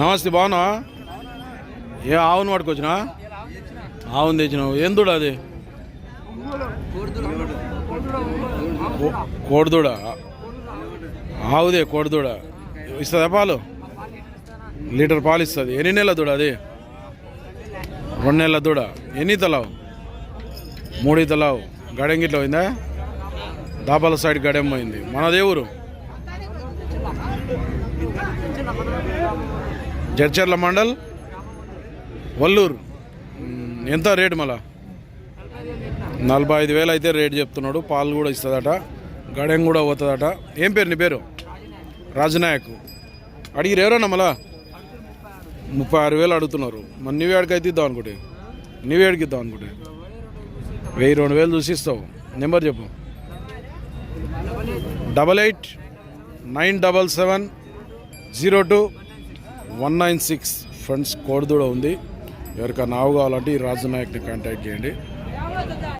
నమస్తే బాగున్నావా? ఏ ఆవును పట్టుకొచ్చినా? ఆవును తెచ్చినావు. ఏం దూడ అది? కోడిదూడ. ఆవుదే కోడిదూడ. ఇస్తుందా పాలు? లీటర్ పాలు ఇస్తుంది. ఎన్ని నెలల దూడ అది? రెండు నెలల దూడ. ఎన్ని తలావు మూడు తలావు గడెంగిట్లో పోయిందా? దాబాల సైడ్ గడెం పోయింది. మనదే ఊరు జడ్చర్ల మండల్ వల్లూరు. ఎంత రేటు మళ్ళా? నలభై ఐదు వేలు అయితే రేట్ చెప్తున్నాడు. పాలు కూడా ఇస్తుందట గడెం కూడా పోతుందట. ఏం పేరు నీ పేరు? రాజనాయక్. అడిగిరు ఎవరన్నా మళ్ళా? ముప్పై ఆరు వేలు అడుగుతున్నారు. మరి నీవే అయితే ఇద్దాం అనుకుంటే. నువ్వు అడిగి ఇద్దాం అనుకుంటే. వెయ్యి రెండు వేలు చూసి ఇస్తావు. నెంబర్ చెప్పు. Double eight nine double seven zero two one nine six friends code కూడా ఉంది. ఎవరికైనా నావు కావాలంటే ఈ రాజు నాయక్ని కాంటాక్ట్ చేయండి.